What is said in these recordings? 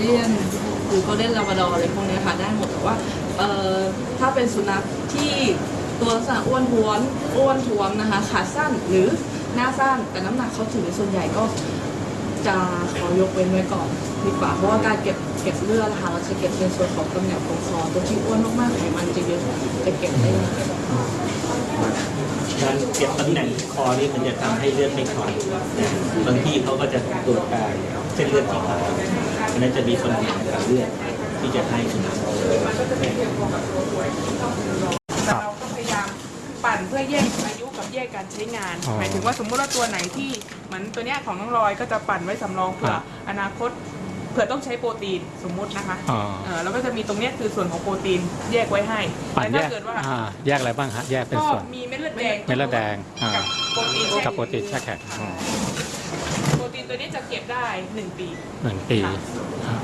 เลียนหรือโกลเด้นลาบราดอร์อะไรพวกนี้ค่ะได้หมดแต่ว่าเอ่อถ้าเป็นสุนัขที่ตัวลักษณะอ้วนท้วนอ้วนท้วมนะคะขาสั้นหรือหน้าสั้นแต่น้ำหนักเขาถึงส่วนใหญ่ก็จะขอยกเว้นไว้ก่อนดีกว่าเพราะว่าการเก็บเก็บเลือดนะคะเราจะเก็บในส่วนของตำแหน่งของคอตัวที่อ้วนมากๆไขมันจะเยอะจะเก็บได้ยากการเก็บตำแหน่งคอนี่มันจะทำให้เลือดไม่คลอดบางที่เขาก็จะตรวจการเส้นเลือดที่ขา นนั้นจะมีคนเห็นกับเลือดที่จะให้สุนัขแต่เราก็พยายามปั่นเพื่อแยกอายุกับแยกการใช้งาน อ๋อหมายถึงว่าสมมติว่าตัวไหนที่เหมือนตัวเนี้ยของน้องรอยก็จะปั่นไว้สำรองเผื่อครับอนาคตเผื่อต้องใช้โปรตีนสมมุตินะคะอ๋อ เออแล้วก็จะมีตรงเนี้ยคือส่วนของโปรตีนแยกไว้ให้ปั่นแต่แยถ้ากเกิดว่าอ่าแยกอะไรบ้างฮะแยกเป็นก็ส่วน มีเม็ดเลือดแดงเม็ดเลือดแดงอ่า กับโปรตีนกับโปรตีนแช่แข็งอ๋อโปร ตีนตัวนี้จะเก็บได้หนึ่งปี หนึ่งปีอ่า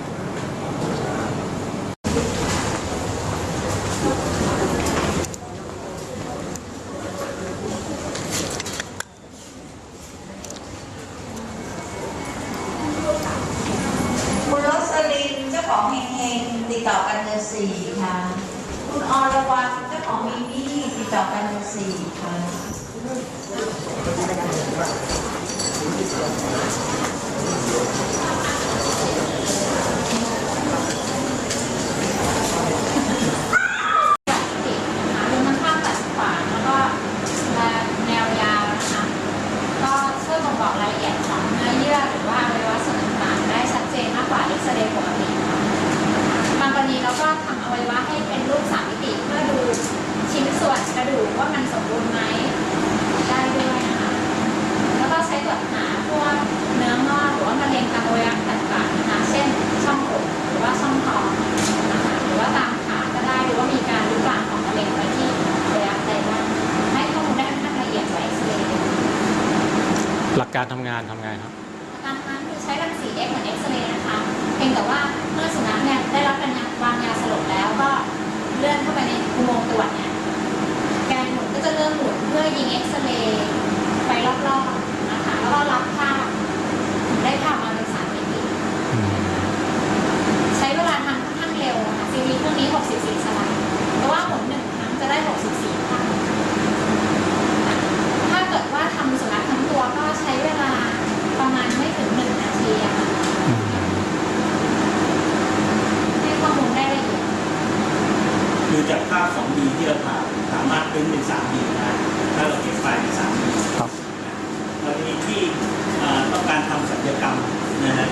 คุณรสลินเจ้าของเฮงเฮงติดต่อกันเดือนสี่ค่ะ คุณอรวรรณเจ้าของมิมี่ติดต่อกันเดือนสี่ค่ะ รวมทั้งภาพตัดขวางแล้วก็แนวยาวนะคะ ก็ช่วยบ่งบอกรายละเอียดของเนื้อเยื่อหรือว่าอวัยวะส่วนต่างๆได้ชัดเจนมากกว่าเอ็กซเรย์ปกติค่ะบางกรณีเราก็ทำอวัยวะให้เป็นรูปสามมิติเพื่อดูชิ้นส่วนกระดูกว่ามันสมบูรณ์ไหมได้ด้วยนะคะ แล้วก็ใช้ตรวจหาพวกเนื้องอกหรือว่ามะเร็งตามอวัยวะต่างๆนะคะ เช่น ช่องอกหรือว่าช่องท้องนะคะ หรือว่าตามขาก็ได้ หรือว่ามีการลุกลามของมะเร็งไปที่อวัยวะใดบ้างให้ข้อมูลได้ค่อนข้างละเอียดกว่าเอ็กซเรย์ หลักการทำงานทำไงครับ การทำงานคือใช้รังสี X เหมือนเอ็กซเรย์นะคะ เพียงแต่ว่าเมื่อสุนัขเนี่ยได้รับการวางยาสลบแล้วก็เลื่อนเข้าไปในอุโมงค์ตรวจเนี่ย แกนหมุนก็จะเริ่มหมุนเพื่อยิงเอ็กซเรย์ไปรอบๆนะคะ แล้วก็รับภาพได้ภาพมาเป็นสามมิติ ใช้เวลาทำค่อนข้างเร็วค่ะซีรีส์เครื่องนี้ 64 สไลด์เพราะว่าหมุนหนึ่งครั้งจะได้ 64ภาพถ้าเกิดว่าทำสุนัขทั้งตัวก็ใช้เวลาประมาณไม่ถึง 1 นาทีอะค่ะให้ข้อมูลได้ละเอียด คือจากภาพ 2D ที่เราถ่ายสามารถเป็นเป็น 3D ได้ถ้าเราเก็บไฟล์เป็น 3D ครับ กรณีที่เอ่อต้องการทำศัลยกรรมนะฮะ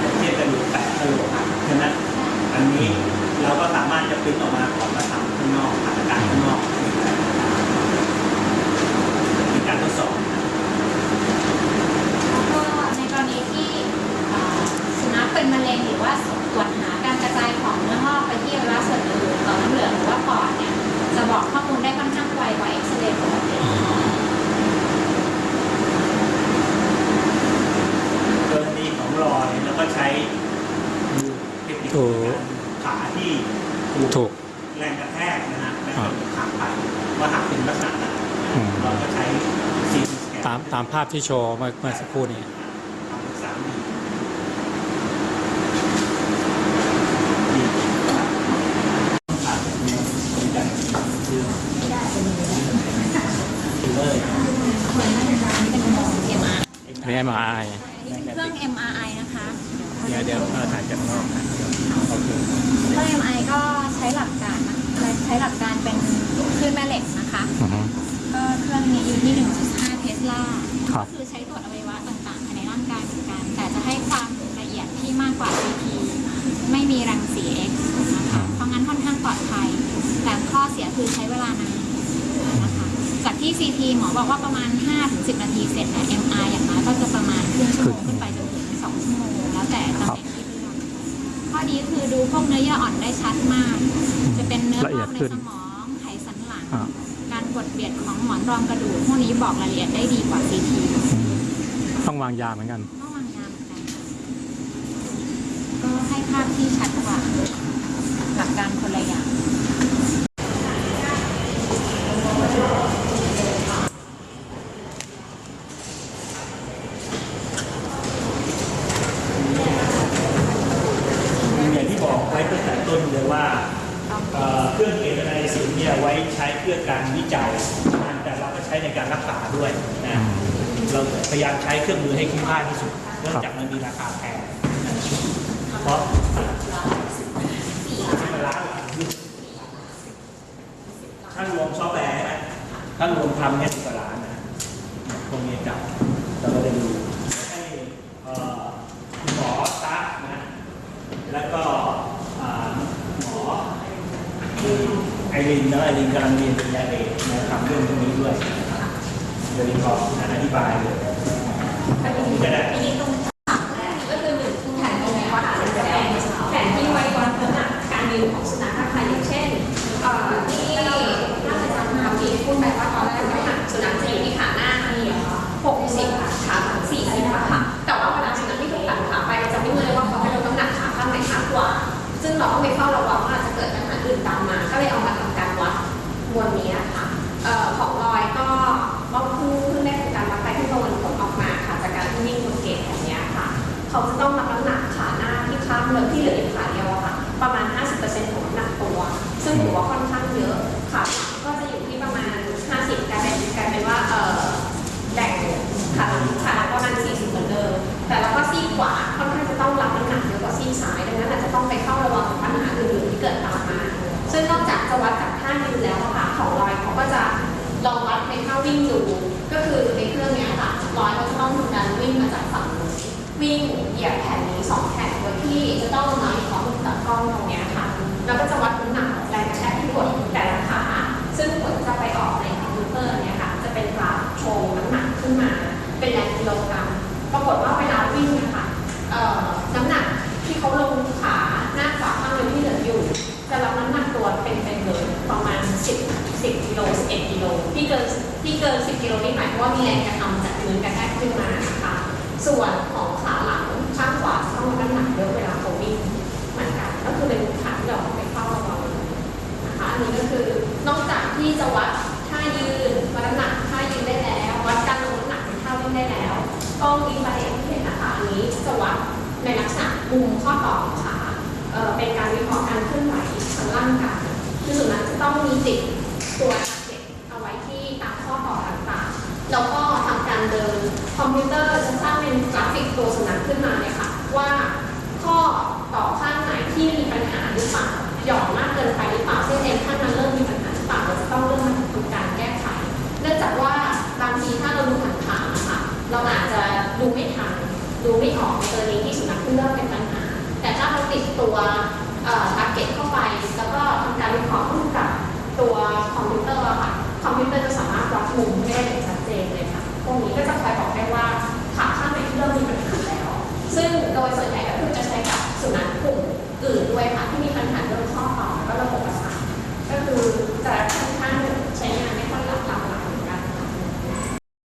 อย่างเช่นกระดูกแตกกระโหลกหักใช่ไหมอันนี้เราก็สามารถจะปริ้นออกมาก่อนมาทำข้างนอกผ่านการข้างนอกมีการทดสอบ แล้วก็ในกรณีที่เอ่อสุนัขเป็นมะเร็งหรือว่าตรวจหาการกระจายของเนื้องอกไปที่อวัยวะส่วนอื่นต่อมน้ำเหลืองหรือว่าปอดเนี่ยจะบอกข้อมูลได้ค่อนข้างไวกว่าเอ็กซเรย์ปกติ กรณีของรอยแล้วก็ใช้มือเทคนิค ถูก ขาที่ ถูก แรงกระแทกนะฮะแล้ว อ่า ก็หักไปว่าหักเป็นลักษณะไหน อืม เราก็ใช้ซีทีสแกน ตามตามภาพที่โชว์เมื่อเมื่อสักครู่นี้ทำเป็นสามดีดีครับผ่านเนี่ยมีการคือคือเลยมี MRI เครื่อง MRI นะคะ เดี๋ยวเดี๋ยวเออถ่ายจากนอกนะโอเคเครื่อง MRI ก็ใช้หลักการนะใช้หลักการเป็นคลื่นแม่เหล็กนะคะอือฮึก็เครื่องนี้อยู่ที่ 1.5 เทสลาครับ ก็คือใช้ตรวจอวัยวะต่างๆภายในร่างกายเหมือนกัน แต่จะให้ความละเอียดที่มากกว่า CT ไม่มีรังสี X นะคะ เพราะงั้นค่อนข้างปลอดภัย แต่ข้อเสียคือใช้เวลานานนะคะ จากที่ CT หมอบอกว่าประมาณ 5-10 นาทีเสร็จนะ MR อย่างน้อยก็จะประมาณครึ่งชั่วโมงขึ้นไปจนถึง2ชั่วโมงแล้วแต่ตำแหน่งที่เลือกข้อดีคือดูพวกเนื้อเยื่ออ่อนได้ชัดมาก จะเป็นเนื้อละเอีงยอดกในขึ้นสมองไขสันหลังอ่าการกด เบียดของหมอนรองกระดูกพวกนี้บอกรายละเอียดได้ดีกว่า CT อืมต้องวางยาเหมือนกันต้องวางยาเหมือนกันก็ให้ภาพที่ชัดกว่าหลักการคนละอย่างตั้งแต่ต้นเลยว่าเอ่อเครื่องเอเนไนซิน เนี่ยไว้ใช้เพื่อการวิจัยนะแต่เราก็ใช้ในการรักษาด้วยนะเราพยายามใช้เครื่องมือให้คุ้มค่าที่สุดเนื่องจากมันมีราคาแพงนะเพราะมันล้านหลังถ้ารวมซอฟต์แวร์ใช่ไหมถ้ารวมทำเนี่ยสิบกว่าล้านนะพวกนี้จับเราก็ได้ดูให้เอ่อคุณหมอซักนะ แล้วก็อ่าหมอไอ รินนะไอรินกำลังเรียนปริญญาเอกนะทำเรื่องพวกนี้ด้วยนะครับเดี๋ยวนี้ขออธิบายเลยนี่ก็ได้ก็ งถือว่าค่อนข้างเยอะขาหลังก็จะอยู่ที่ประมาณ 50กลายเป็นกลายเป็นว่าเออแบ่งขาหลังขาหลังประมาณ 40เหมือนเดิมแต่แล้วก็ซี่ขวาค่อนข้างจะต้องรับน้ำหนักเยอะกว่าซี่ซ้ายดังนั้นอาจจะต้องไปเฝ้าระวังปัญหาอื่นๆที่เกิดตามมาซึ่งนอกจากจะวัดจากท่ายืนแล้วอะค่ะของลอยเขาก็จะลองวัดในท่าวิ่งดูก็คือในเครื่องนี้ค่ะลอยเขาจะต้องทำการวิ่งมาจากฝั่งนู้นวิ่งเหยียบแผ่นนี้สองแผ่นโดยที่จะต้องมาวิเคราะห์จากกล้องตรงนี้ค่ะ แล้วก็จะวัดน้ำหนัก กระแทกที่กดแต่ละขา ซึ่งผลจะไปออกในคอมพิวเตอร์เนี้ยค่ะ จะเป็นกราฟโชว์น้ำหนักขึ้นมา เป็นแรงกิโลกรัม ปรากฏว่าเวลาวิ่งนะคะเอ่อน้ำหนักที่เขาลงขาหน้าขวาข้างหนึงที่เหลืออยู่ จะรับน้ำหนักตัวเป็นเป็นเลยประมาณ 10 10กิโล11กิโลที่เกินที่เกิน 10กิโลนี่หมายความว่ามีแรงกระทำจากพื้นกระแทกขึ้นมานะคะส่วนายืนวัดน้ำหนักท่ายืนได้แล้ว วัดการลงน้ำหนักในท่าวิ่งได้แล้วกล้องอินฟราเรดที่เห็นนะคะอันนี้จะวัดในลักษณะมุมข้อต่อของขาเอ่อเป็นการวิเคราะห์การเคลื่อนไหวทางร่างกายคือสุนัขจะต้องมีติดตัวเก็บเอาไว้ที่ตามข้อต่อต่างๆ แล้วก็ทำการเดินคอมพิวเตอร์จะสร้างเป็นกราฟิกตัวสุนัขขึ้นมาเลยค่ะว่าข้อต่อข้างไหนที่มีปัญหาหรือเปล่า เราอาจจะดูไม่ทันดูไม่ออกในกรณีที่สุนัขเพิ่งเริ่มเป็นปัญหา แต่ถ้าเราติดตัวเอ่อ target เข้า